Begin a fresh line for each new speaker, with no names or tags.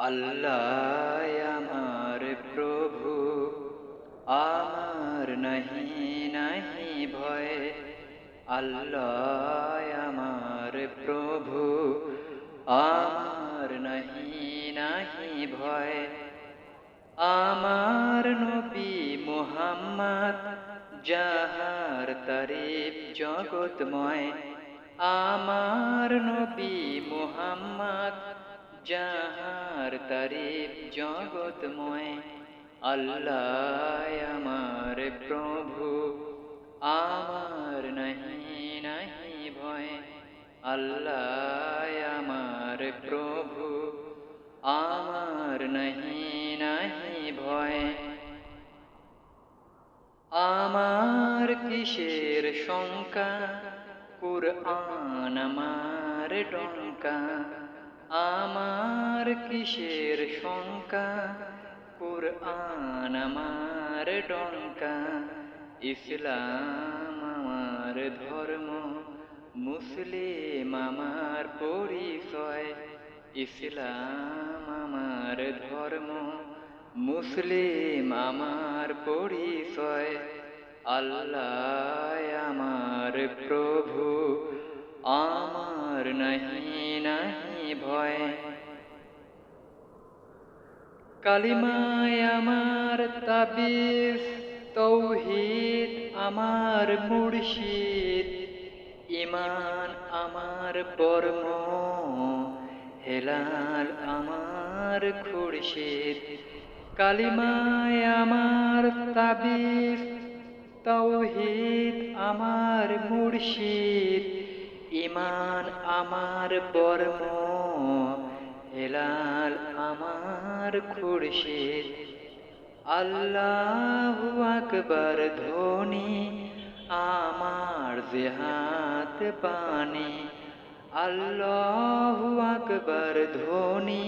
আল্লাহ আমার প্রভু, আমার নাহি নাহি ভয়। আল্লাহ আমার প্রভু, আমার নাহি নাহি ভয়। আমার নবী মোহাম্মদ, যাহার তারিফ জগতময় আমার নবী মোহাম্মদ, যাহার তারিফ জগতময় আল্লাহ আমার প্রভু, আমার নাহি নাহি ভয়। আল্লাহ আমার প্রভু, আমার নাহি নাহি ভয়। আমার কিসের শঙ্কা? কুরআন আমার ডঙ্কা। আমার কিসের শঙ্কা, কুরআন আমার ডঙ্কা, ইসলাম আমার ধর্ম, মুসলিম আমার পরিচয়, ইসলাম আমার ধর্ম, মুসলিম আমার পরিচয়, আল্লাহ আমার প্রভু, আমার নাহি নাহি ভয়। কালিমায় আমার তাবিজ, তৌহিদ আমার মুর্শিদ। ইমান আমার বর্ম, হেলাল আমার খুরশিদ। কালিমায় আমার তাবিজ, তৌহিদ আমার মুর্শিদ। ইমান আমার বর্ম আমার খুরশিদ। আল্লাহ আকবর ধ্বনি আমার জেহাত পানি। আল্লাহ আকবর ধ্বনি